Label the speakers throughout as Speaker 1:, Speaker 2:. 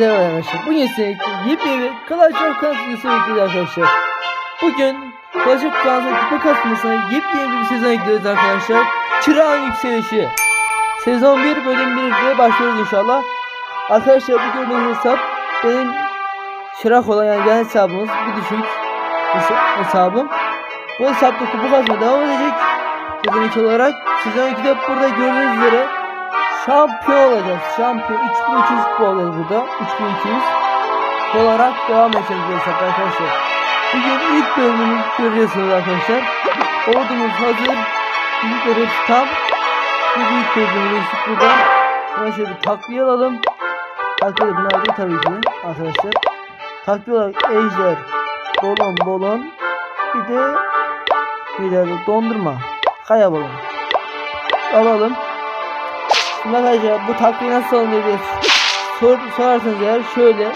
Speaker 1: devam arkadaşlar. Bugün size yepyeni Clash of Clans videosu bekliyoruz arkadaşlar. Bugün Clash of Clans'ın kupa kasmasına yepyeni bir sezon ekliyoruz arkadaşlar. Çırağın yükselişi. Sezon 1 bölüm 1 ile başlıyoruz inşallah. Arkadaşlar bu gördüğünüz hesap benim çırak olan yani genel hesabımız bir düşük hesa- hesabım. Bu hesapta kupa kasma devam edecek. Sezon 2 olarak. Sezon 2'de burada gördüğünüz üzere şampiyon olacağız. Şampiyon 3200 kupa olacağız burada. 3200 olarak devam edeceğiz arkadaşlar. Bugün ilk bölümünü göreceksiniz arkadaşlar. Ordumuz hazır. Büyükler hepsi tam. Bu büyük bölümünü eksik burada. Hemen şöyle bir takviye alalım. Takviye bunlar değil tabii ki arkadaşlar. Takviye olarak ejder, bolon bolon. Bir de bir de dondurma. Kaya balon. Alalım. Şimdi arkadaşlar bu takviye nasıl alınıyor diye sor, sorarsanız eğer şöyle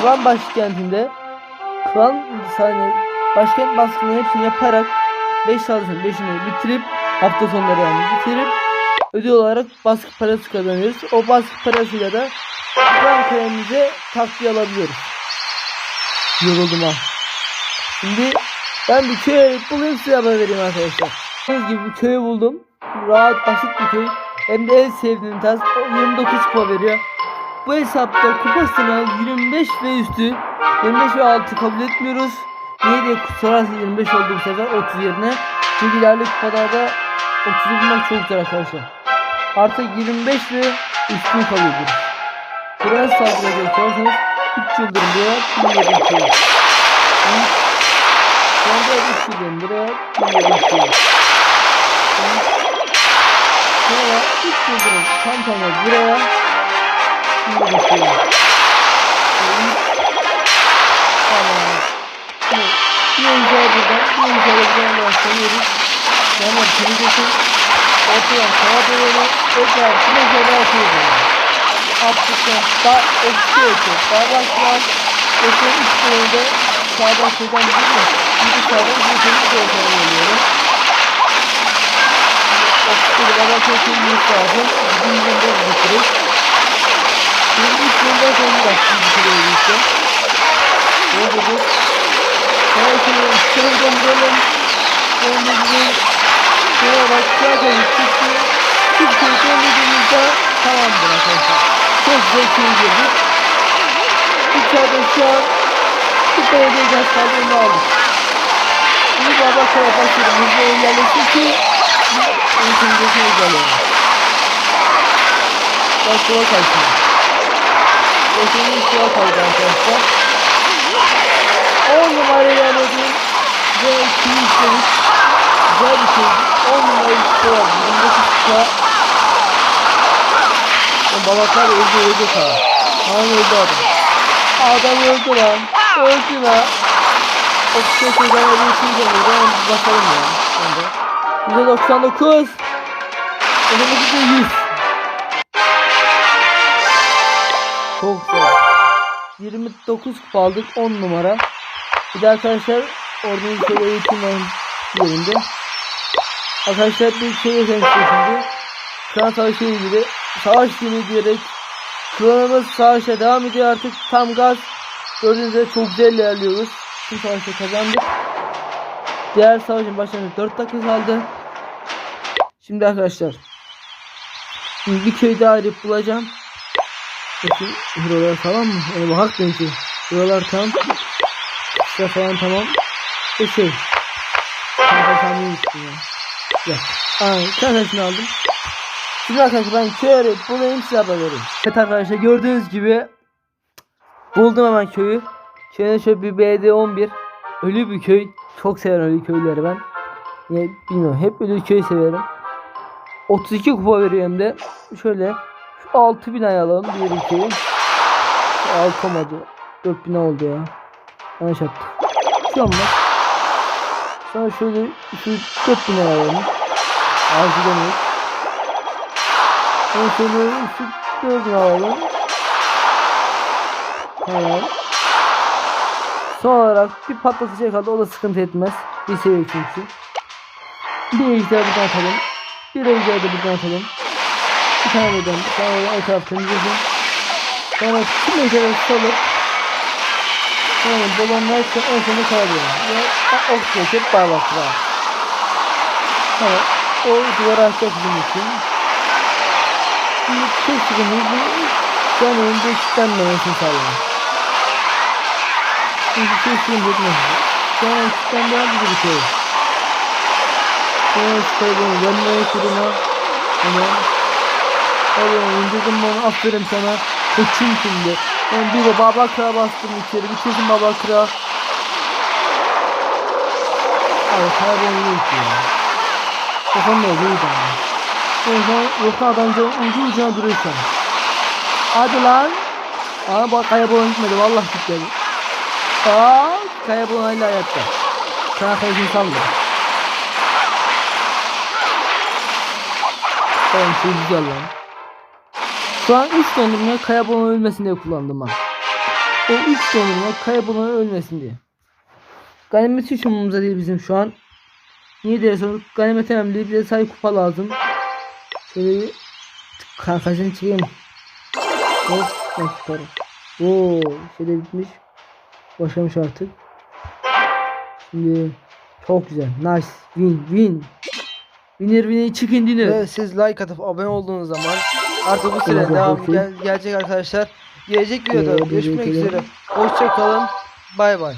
Speaker 1: Klan başkentinde Klan saniye başkent baskını hepsini yaparak 5 saat sonra 5'ini bitirip hafta sonları yani bitirip ödül olarak baskı parası kazanıyoruz. O baskı parasıyla da Klan kalemize takviye alabiliyoruz. Yoruldum ha. Şimdi ben bir köy bulayım size haber vereyim arkadaşlar. Gördüğünüz gibi bir köyü buldum. Rahat basit bir köy. Hem de en sevdiğim tarz o 29 kupa veriyor. Bu hesapta kupasını 25 ve üstü 25 ve altı kabul etmiyoruz. Niye diye sorarsa 25 oldu bu sefer 30 yerine. Çünkü ilerli kupalarda 30'u bulmak çok zor arkadaşlar. Artık 25 ve üstünü kabul ediyoruz. Saldırıya göre sorarsanız 3 yıldırım buraya 1 yıldırım buraya. Şu anda 3 yıldırım buraya 1 yıldırım buraya. Sonra 3 yıldırım tam tamına buraya Şimdi bakıyorum. Tamam. Şimdi bir imza buradan, bir imza buradan başlanıyoruz. Yani kırmızısın ortadan sağa doğru tekrar bir imza daha atıyoruz. Attıktan daha eksi öte. Daha başlar. Öte üç boyunda sağdan soldan gidiyor. Bir sağdan bir seni de ortadan kötü bir lazım. Bizim yüzünde bitiriyoruz. Şimdi ilk yılda sonra bir kere öyleyse. Ne oldu? Sonra şimdi üstüne döndürelim. Sonra bizim sonra başlayacak çıktı. Türkiye döndüğümüzde tamamdır arkadaşlar. Çok zevkli girdik. İçeride şu an bu belediye gazetelerini aldık. Şimdi baba sonra başladı. Hızlı ilerlesin ki ülkemizdeki ilerleyelim. Başlığa kaçıyor. Ekonomi suya kaldı arkadaşlar. 10 numara ilerledik. Ve 2 istedik. Güzel bir şey. 10 numara işte var. 29 kupa. Lan babaklar öldü öldü ha. Lan öldü adam. Adam öldü lan. Öldü lan. O kısa şeyden öyle bir şey geliyor. Hemen bir bakalım ya. Onda. 199. Önümüzde 100. Çok güzel. 29 kupa aldık 10 numara. Bir de arkadaşlar ordunun şöyle eğitim yerinde. Arkadaşlar bir şey yaşamıştım şimdi. Klan savaşı ilgili. Savaş günü diyerek klanımız savaşa devam ediyor artık tam gaz. Gördüğünüz üzere çok güzel ilerliyoruz. Bu savaşı kazandık. Diğer savaşın başlarına 4 dakika kaldı. Şimdi arkadaşlar şimdi bir köy daha arayıp bulacağım. Bakın buralar tamam mı? Yani bu hak benimki. Buralar tamam. Sıra falan tamam. E şey. Kanka saniye gittim ya. Aynen. Kankasını aldım. Şimdi arkadaşlar ben köy bulayım size haber vereyim. Evet arkadaşlar gördüğünüz gibi buldum hemen köyü. Köyde şöyle bir BD11. Ölü bir köy. Çok severim ölü köyleri ben. Ya, bilmiyorum hep ölü köy severim. 32 kupa veriyor hem de. Şöyle 6 binayı alalım. 1 2 6 olmadı. 4 bina oldu ya. Yanlış yaptık. Şu an bak. Sonra şöyle şu 4 bina alalım. 6 demek. Sonra şöyle şu 4 bina alalım. Tamam. Son olarak bir patlatıcı kaldı. O da sıkıntı etmez. Bir seviye çünkü. Bir ejder buradan atalım. Bir ejder de buradan atalım. Bir tane buradan, bir tane buradan etraf temizlesin. Sonra tüm ejderleri salıp Sonra dolanlar için en sonunda kaybediyor. Ve bak ok çekip bağlattılar. Evet. O duvara açacak bizim için. Şimdi tek sıkıntımız bu canının geçitlenmemesini sağlamak. Çünkü şey sıkıntı etmez. Canın geçitlenmeyen gibi bir şey. Sonra çıkardım. Yanmaya kuruma. Hemen. Oğlum indirdim onu. Aferin sana. Koçum şimdi. Ben bir baba kıra bastım içeri. Bitirdim baba kıra. Abi karabanı yok ya. Kafam da değil ama. O zaman yok adamca ucu ucuna duruyor şu an. Hadi lan. Aa bak kaya balon gitmedi. Vallahi gitmedi. Aa kaya balon hala hayatta. Sana kayasını saldı. Tamam şey güzel lan. Şu an 3 dondurmayı kaya balonu ölmesin diye kullandım ben. O 3 dondurma kaya balonu ölmesin diye. Ganimet hiç umurumuzda değil bizim şu an. Niye dersen ganimet önemli. Bize say kupa lazım. Şöyle bir kankasını çıkayım. Hop yukarı. Oo şeyde bitmiş. Başlamış artık. Şimdi çok güzel. Nice. Win win. Winner winner chicken dinner.
Speaker 2: Ve siz like atıp abone olduğunuz zaman artık bu devamı
Speaker 1: bakayım.
Speaker 2: gel- gelecek arkadaşlar. Gelecek videoda
Speaker 1: Evet,
Speaker 2: görüşmek üzere. Hoşça kalın. Bay bay.